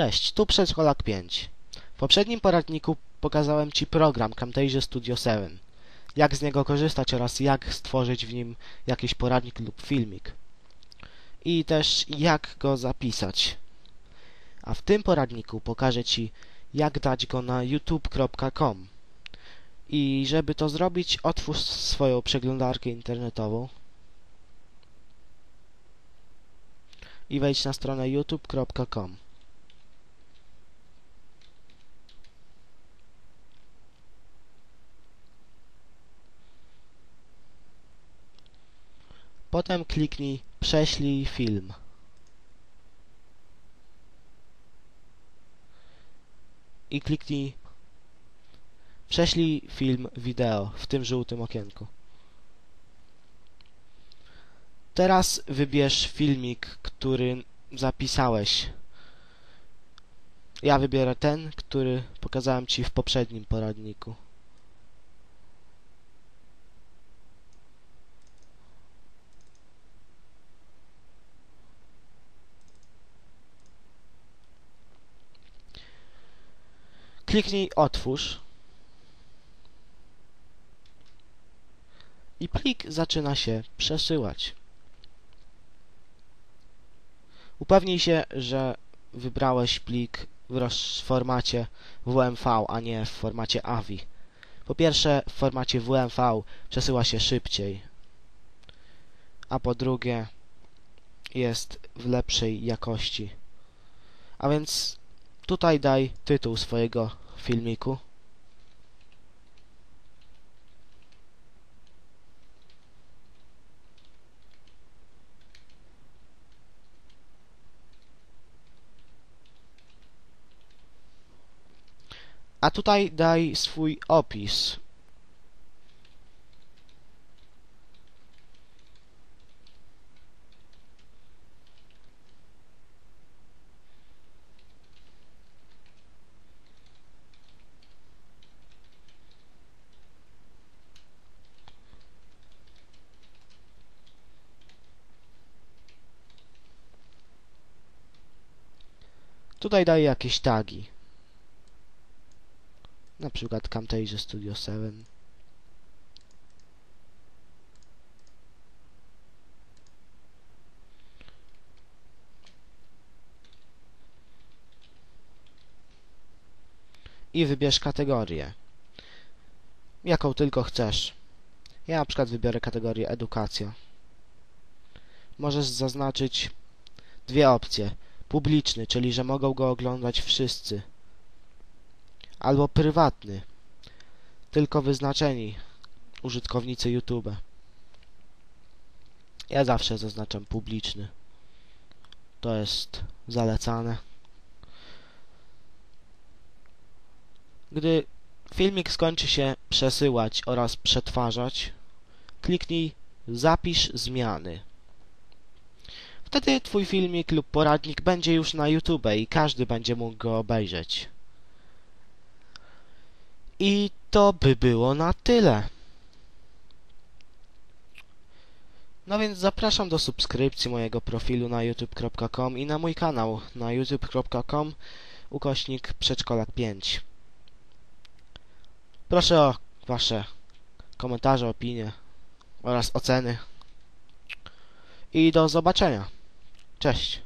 Cześć, tu Przedszkolak 5. W poprzednim poradniku pokazałem Ci program Camtasia Studio 7. Jak z niego korzystać oraz jak stworzyć w nim jakiś poradnik lub filmik. I też jak go zapisać. A w tym poradniku pokażę Ci jak dać go na youtube.com. I żeby to zrobić, otwórz swoją przeglądarkę internetową i wejdź na stronę youtube.com. Potem kliknij Prześlij film. I kliknij Prześlij film wideo w tym żółtym okienku. Teraz wybierz filmik, który zapisałeś. Ja wybiorę ten, który pokazałem Ci w poprzednim poradniku. Kliknij Otwórz. I plik zaczyna się przesyłać. Upewnij się, że wybrałeś plik w formacie WMV, a nie w formacie AVI. Po pierwsze, w formacie WMV przesyła się szybciej, a po drugie jest w lepszej jakości. A więc tutaj daj tytuł swojego filmiku. A tutaj daj swój opis. Tutaj daj jakieś tagi. Na przykład Camtasia Studio 7. I wybierz kategorię. Jaką tylko chcesz. Ja na przykład wybiorę kategorię edukacja. Możesz zaznaczyć dwie opcje. Publiczny, czyli że mogą go oglądać wszyscy albo prywatny, tylko wyznaczeni użytkownicy YouTube. Ja zawsze zaznaczam publiczny. To jest zalecane. Gdy filmik skończy się przesyłać oraz przetwarzać, kliknij Zapisz zmiany. Wtedy Twój filmik lub poradnik będzie już na YouTube i każdy będzie mógł go obejrzeć. I to by było na tyle. No więc zapraszam do subskrypcji mojego profilu na youtube.com i na mój kanał na youtube.com ukośnik przedszkolak 5. Proszę o Wasze komentarze, opinie oraz oceny. I do zobaczenia. Cześć.